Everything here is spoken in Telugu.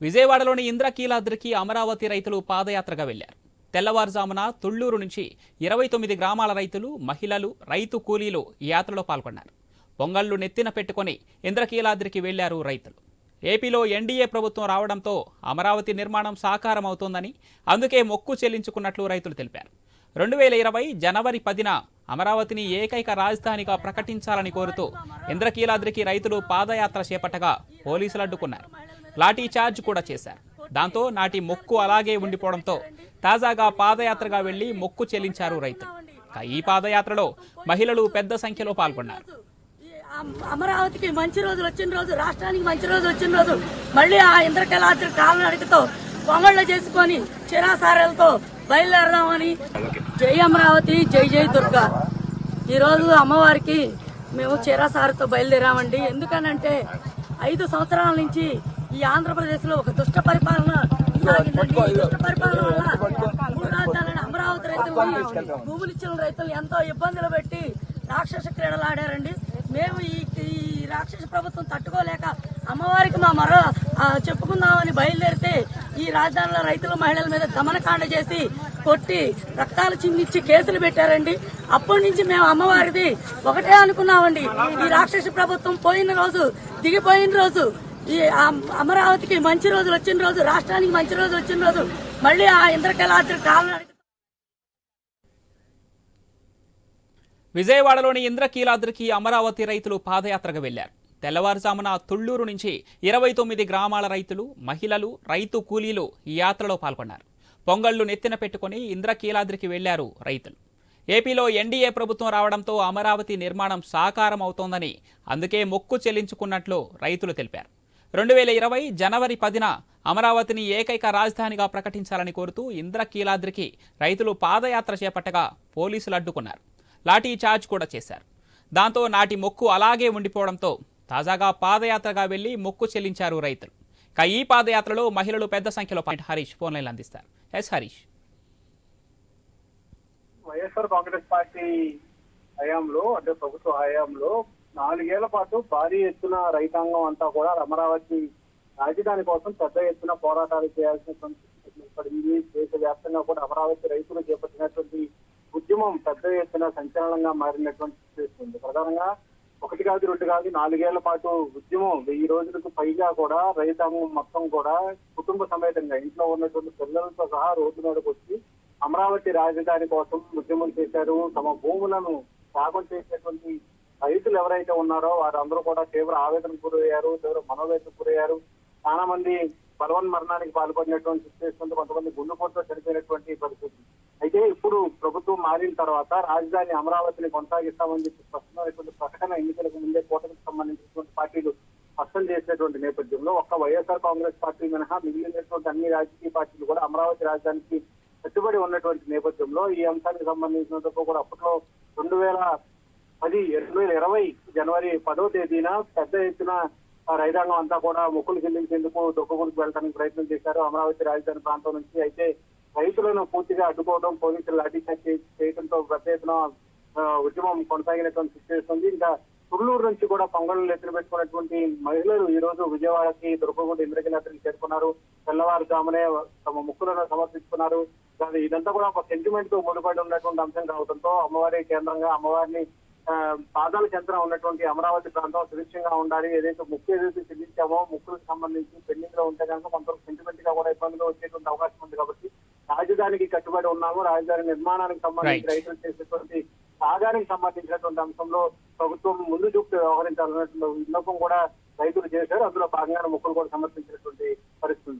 విజయవాడలోని ఇంద్రకీలాద్రికి అమరావతి రైతులు పాదయాత్రగా వెళ్ళారు తెల్లవారుజామున తుళ్ళూరు నుంచి ఇరవై తొమ్మిది గ్రామాల రైతులు మహిళలు రైతు కూలీలు ఈ యాత్రలో పాల్గొన్నారు. పొంగళ్ళు నెత్తిన పెట్టుకొని ఇంద్రకీలాద్రికి వెళ్ళారు రైతులు. ఏపీలో ఎన్డీఏ ప్రభుత్వం రావడంతో అమరావతి నిర్మాణం సాకారం అవుతోందని అందుకే మొక్కు చెల్లించుకున్నట్లు రైతులు తెలిపారు. రెండు వేల ఇరవై జనవరి పదిన అమరావతిని ఏకైక రాజధానిగా ప్రకటించాలని కోరుతూ ఇంద్రకీలాద్రికి రైతులు పాదయాత్ర చేపట్టగా పోలీసులు అడ్డుకున్నారు. లాఠీ చార్జ్ కూడా చేశారు. దాంతో నాటి మొక్కు అలాగే ఉండిపోవడంతో తాజాగా పాదయాత్రగా వెళ్ళి మొక్కు చెల్లించారు రైతులు. ఈ పాదయాత్రలో మహిళలు పెద్ద సంఖ్యలో పాల్గొన్నారు. అమరావతికి మంచి రోజులు వచ్చిన రోజు రాష్ట్రానికి మంచి రోజు వచ్చిన రోజు మళ్ళీ ఆ ఇంద్రకళాద్రి కాలనడికతో పొంగళ్ళు చేసుకొని చిరాసారాలతో బయలుదేరదామని. జై అమరావతి జై జై దుర్గా. ఈరోజు అమ్మవారికి మేము చిరాసారతో బయలుదేరామండి. ఎందుకనంటే ఐదు సంవత్సరాల నుంచి ఈ ఆంధ్రప్రదేశ్లో ఒక దుష్ట పరిపాలన సాగిందండి. ఈ దుష్ట పరిపాలన వల్ల మూడు అమరావతి రైతులు భూములు ఇచ్చిన రైతులు ఎంతో ఇబ్బందులు పెట్టి రాక్షస క్రీడలు ఆడారండి మేము ఈ ఈ రాక్షస ప్రభుత్వం తట్టుకోలేక అమ్మవారికి మా మరో చెప్పుకుందామని బయలుదేరితే ఈ రాజధానిలో రైతుల మహిళల మీద దమనకాండ చేసి కొట్టి రక్తాలు చిందించి కేసులు పెట్టారండి. అప్పటి నుంచి మేము అమ్మవారిది ఒకటే అనుకున్నామండి. ఈ రాక్షస ప్రభుత్వం పోయిన రోజు దిగిపోయిన రోజు ఈ అమరావతికి మంచి రోజులు వచ్చిన రోజు రాష్ట్రానికి మంచి రోజు వచ్చిన రోజు మళ్ళీ ఆ ఇంద్రకళాద్రి కాలనడికి విజయవాడలోని ఇంద్రకీలాద్రికి అమరావతి రైతులు పాదయాత్రకు వెళ్ళారు తెల్లవారుజామున తుళ్ళూరు నుంచి ఇరవై తొమ్మిది గ్రామాల రైతులు మహిళలు రైతు కూలీలు ఈ యాత్రలో పాల్గొన్నారు. పొంగళ్ళు నెత్తిన పెట్టుకుని ఇంద్రకీలాద్రికి వెళ్ళారు రైతులు. ఏపీలో ఎన్డీఏ ప్రభుత్వం రావడంతో అమరావతి నిర్మాణం సాకారం అవుతోందని అందుకే మొక్కు చెల్లించుకున్నట్లు రైతులు తెలిపారు. రెండు వేల ఇరవై జనవరి పదిన అమరావతిని ఏకైక రాజధానిగా ప్రకటించాలని కోరుతూ ఇంద్రకీలాద్రికి రైతులు పాదయాత్ర చేపట్టగా పోలీసులు అడ్డుకున్నారు. లాఠీ చార్జ్ కూడా చేశారు. దాంతో నాటి మొక్కు అలాగే ఉండిపోవడంతో తాజాగా పాదయాత్రగా వెళ్ళి మొక్కు చెల్లించారు రైతులు. ఇక ఈ పాదయాత్రలో మహిళలు పెద్ద సంఖ్యలో పాయింట్ హరీష్ ఫోన్లైన్లు అందిస్తారు. S Harish. YSR Congress Party హయాంలో అంటే ప్రభుత్వ హయాంలో నాలుగేళ్ళ పాటు భారీ ఎత్తున రైతాంగం అంతా కూడా అమరావతి రాజధాని కోసం పెద్ద ఎత్తున పోరాటాలు చేయాల్సినటువంటి దేశ ఏర్పడింది. దేశవ్యాప్తంగా కూడా అమరావతి రైతులు చేపట్టినటువంటి ఉద్యమం పెద్ద ఎత్తున సంచలనంగా మారినటువంటి చేస్తుంది ప్రధానంగా ఒకటి కాదు రెండు కాదు నాలుగేళ్ళ పాటు ఉద్యమం వెయ్యి రోజులకు పైగా కూడా రైతాంగం మొత్తం కూడా కుటుంబ సమేతంగా ఇంట్లో ఉన్నటువంటి పిల్లలతో సహా రోడ్డు మీదకి వచ్చి అమరావతి రాజధాని కోసం ఉద్యమం చేశారు. తమ భూములను త్యాగం చేసేటువంటి రైతులు ఎవరైతే ఉన్నారో వారందరూ కూడా తీవ్ర ఆవేదన గురయ్యారు తీవ్ర మనోవేదన గురయ్యారు. చాలా మంది బలవన్ మరణానికి పాల్పడినటువంటి సిచ్యువేషన్ కొంతమంది గుండెపోటుతో చనిపోయినటువంటి పరిస్థితి. అయితే ఇప్పుడు ప్రభుత్వం మారిన తర్వాత రాజధాని అమరావతిని కొనసాగిస్తామని చెప్పి స్పష్టమైనటువంటి ప్రకటన ఎన్నికలకు ముందే కూటమికి సంబంధించినటువంటి పార్టీలు స్పష్టం చేసినటువంటి నేపథ్యంలో ఒక్క వైఎస్ఆర్ కాంగ్రెస్ పార్టీ మినహా మిగిలినటువంటి అన్ని రాజకీయ పార్టీలు కూడా అమరావతి రాజధానికి కట్టుబడి ఉన్నటువంటి నేపథ్యంలో ఈ అంశానికి సంబంధించినందుకు కూడా అప్పట్లో రెండు వేల అది రెండు వేల ఇరవై జనవరి పదో తేదీన పెద్ద ఎత్తున రైతాంగం అంతా కూడా మొక్కులు చెల్లించేందుకు దొక్కగుడికి వెళ్ళడానికి ప్రయత్నం చేశారు. అమరావతి రాజధాని ప్రాంతం నుంచి అయితే రైతులను పూర్తిగా అడ్డుకోవడం పోలీసులు లాఠీచార్జ్ చేయడంతో పెద్ద ఎత్తున ఉద్యమం కొనసాగినటువంటి సిచ్యువేషన్ ఉంది. ఇంకా తుళ్ళూరు నుంచి కూడా పొంగళ్ళు ఎత్తున పెట్టుకున్నటువంటి మహిళలు ఈ రోజు విజయవాడకి దుర్గగుండ ఇంద్రకీలాద్రికి చేరుకున్నారు. తెల్లవారుజామునే తమ ముక్కులను సమర్పించుకున్నారు. కానీ ఇదంతా కూడా ఒక సెంటిమెంట్తో ముడిపడి ఉన్నటువంటి అంశం కావడంతో అమ్మవారి కేంద్రంగా అమ్మవారిని పాదాల చెంతన ఉన్నటువంటి అమరావతి ప్రాంతం సురక్షంగా ఉండాలి. ఏదైతే ముక్కు ఏదైతే చెల్లించామో ముక్కులకు సంబంధించి పెండింగ్లో ఉంటే కనుక కొంత సెంటిమెంట్గా కూడా ఇబ్బందులు వచ్చేటువంటి అవకాశం ఉంది కాబట్టి రాజధానికి కట్టుబడి ఉన్నాము. రాజధాని నిర్మాణానికి సంబంధించి. రైతులు చేసేటువంటి సాగానికి సంబంధించినటువంటి అంశంలో ప్రభుత్వం ముందు చూపు వ్యవహరించాలన్నటువంటి విన్నపం కూడా రైతులు చేశారు. అందులో భాగంగా ముక్కులు కూడా సమర్పించినటువంటి పరిస్థితి